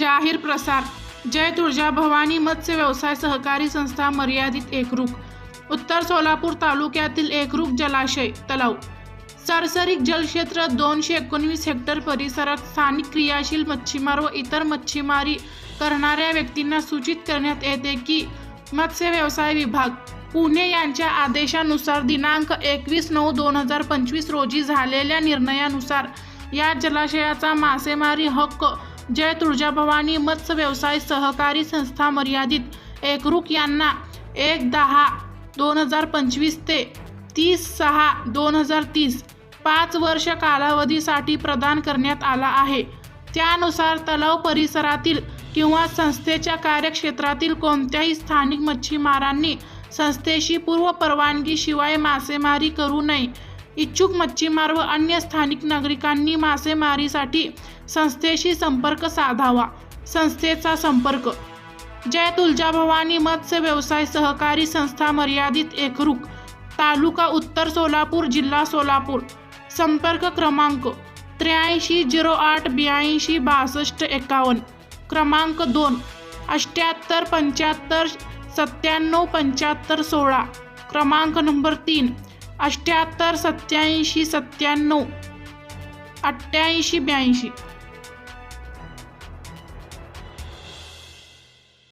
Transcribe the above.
जाहीर प्रसार. जय तुळजा भवानी मत्स्य व्यवसाय सहकारी संस्था मर्यादित एकरूप. उत्तर सोलापूर तालुक्यातील एकरूप जलाशय तलाव. सरसरी जलक्षेत्र दोनशे एकोणवीस हेक्टर परिसरात स्थानिक क्रियाशील मच्छीमार व इतर मच्छीमारी करणाऱ्या व्यक्तींना सूचित करण्यात येते की मत्स्य व्यवसाय विभाग पुणे यांच्या आदेशानुसार दिनांक एकवीस नऊ दोन हजार पंचवीस रोजी झालेल्या निर्णयानुसार या जलाशयाचा मासेमारी हक्क जय तुळजाभवानी मत्स्य व्यवसाय सहकारी संस्था मर्यादित. एकरूप यांना एक दहा दोन हजार पंचवीस ते तीस सहा दोन हजार तीस पाच वर्ष कालावधीसाठी प्रदान करण्यात आला आहे. त्यानुसार तलाव परिसरातील किंवा संस्थेच्या कार्यक्षेत्रातील कोणत्याही स्थानिक मच्छीमारांनी संस्थेशी पूर्व परवानगीशिवाय मासेमारी करू नये. इच्छुक मच्छीमार व अन्य स्थानिक नागरिकांनी मासेमारीसाठी संस्थेशी संपर्क साधावा संस्थेचा संपर्क. जय तुळजाभवानी मत्स्य व्यवसाय सहकारी संस्था मर्यादित एकरूक तालुका उत्तर सोलापूर जिल्हा सोलापूर. संपर्क क्रमांक त्र्याऐंशी झिरो आठ ब्याऐंशी बासष्ट एकावन्न. क्रमांक दोन अष्ट्याहत्तर पंच्याहत्तर सत्त्याण्णव पंच्याहत्तर सोळा. क्रमांक नंबर तीन अठ्याहत्तर सत्याऐंशी सत्त्याण्णव. अठ्ठ्याऐंशी ब्याऐंशी.